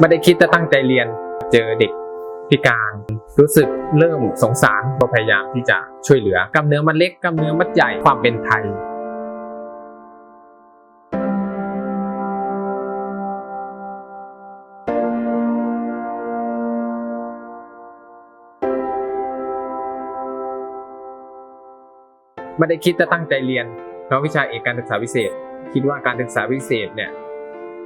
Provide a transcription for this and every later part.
ไม่ได้คิดจะตั้งใจเรียน เจอเด็กพิการรู้สึกเริ่มสงสารก็พยายามที่จะช่วยเหลือกล้ามเนื้อมัดเล็กกล้ามเนื้อมัดใหญ่ความเป็นไทยไม่ได้คิดจะตั้งใจเรียนเพราะวิชาเอกการศึกษาพิเศษ คิดว่าการศึกษาพิเศษเนี่ย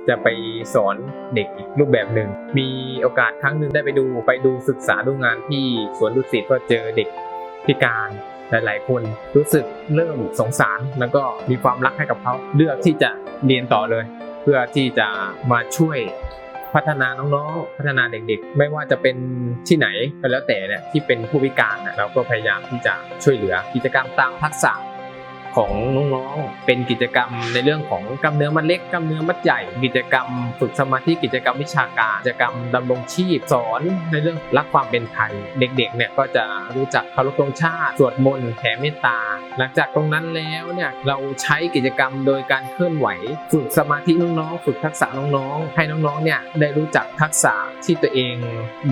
จะไปสอนเด็กอีกรูปแบบหนึ่ง มีโอกาสครั้งหนึ่งได้ไปดูไปดูศึกษาดูงานที่สวนดุสิตก็เจอเด็กพิการหลาย ๆ คนรู้สึกเริ่มสงสาร แล้วก็มีความรักให้กับเขาเลือกที่จะเรียนต่อเลย เพื่อที่จะมาช่วยพัฒนาน้องๆ พัฒนาเด็กๆ ไม่ว่าจะเป็นที่ไหนก็แล้วแต่เนี่ยที่เป็นผู้พิการเราก็พยายามที่จะช่วยเหลือกิจกรรมตามทักษะ ของน้องๆ เป็นกิจกรรมในเรื่องของกล้ามเนื้อมัดเล็กกล้ามเนื้อมัดใหญ่ กิจกรรมฝึกสมาธิกิจกรรมวิชาการกิจกรรมดำรงชีพสอนในเรื่องรักความเป็นไทย เด็กๆเนี่ยก็จะรู้จักเคารพธงชาติสวดมนต์แผ่เมตตา หลังจากตรงนั้นแล้วเนี่ยเราใช้กิจกรรมโดยการเคลื่อนไหว ฝึกสมาธิน้องๆ ฝึกทักษะน้องๆ ให้น้องๆเนี่ยได้รู้จักทักษะที่ตัวเอง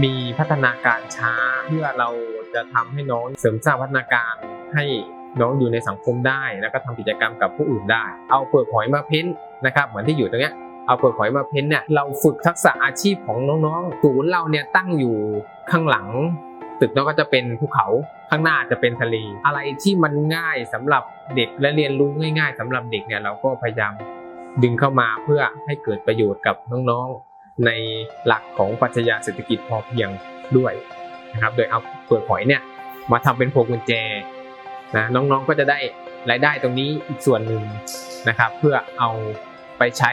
มีพัฒนาการช้า เพื่อเราจะทำให้น้องเสริมสร้างพัฒนาการให้ น้องอยู่ในสังคมได้แล้วก็ทำกิจกรรมกับผู้อื่นได้ เอาเปลือกหอยมาเพ้นนะครับเหมือนที่อยู่ตรงเนี้ยเอาเปลือกหอยมาเพ้นเนี่ยเราฝึกทักษะอาชีพของน้องๆศูนย์เราเนี่ยตั้งอยู่ข้างหลัง ตึกน้องก็จะเป็นภูเขาข้างหน้าจะเป็นทะเล อะไรที่มันง่ายสำหรับเด็กและเรียนรู้ง่าย ๆสำหรับเด็กเนี่ยเราก็พยายามดึงเข้ามาเพื่อให้เกิดประโยชน์กับน้องๆ ในหลักของปรัชญาเศรษฐกิจพอเพียงด้วยนะครับโดยเอาเปลือกหอยเนี่ยมาทำเป็นพวงกุญแจ นะน้องๆก็จะได้รายได้ตรงนี้อีกส่วนหนึ่งนะครับเพื่อเอาไปใช้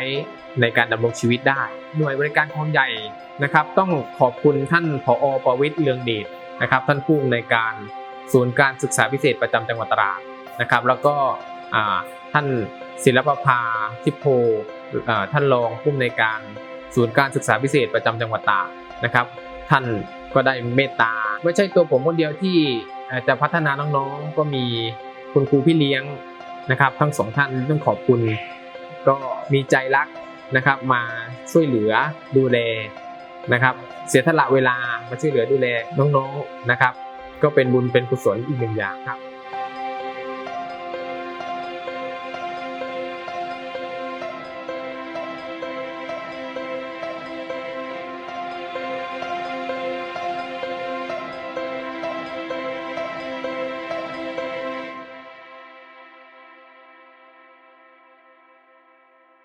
ในการดำรงชีวิตได้ หน่วยบริการคลองใหญ่นะครับ ต้องขอบคุณท่านผอประวิตรเลืองเดชนะครับ ท่านผู้อำนการศูนย์การศึกษาพิเศษประจำจังหวัดตราดนะครับ แล้วก็ท่านศิลปภาทิพโพอ่าท่านรองผู้อำนการศูนย์การศึกษาพิเศษประจำจังหวัดตราดนะครับ ท่านก็ได้เมตตาไม่ใช่ตัวผมคนเดียวที่ จะพัฒนาน้องๆ ก็มีคุณครูพี่เลี้ยงนะครับ ทั้งสองท่านต้องขอบคุณ ก็มีใจรักนะครับมาช่วยเหลือดูแลนะครับ เสียสละเวลามาช่วยเหลือดูแลน้องๆนะครับ ก็เป็นบุญเป็นกุศลอีกหนึ่งอย่างครับ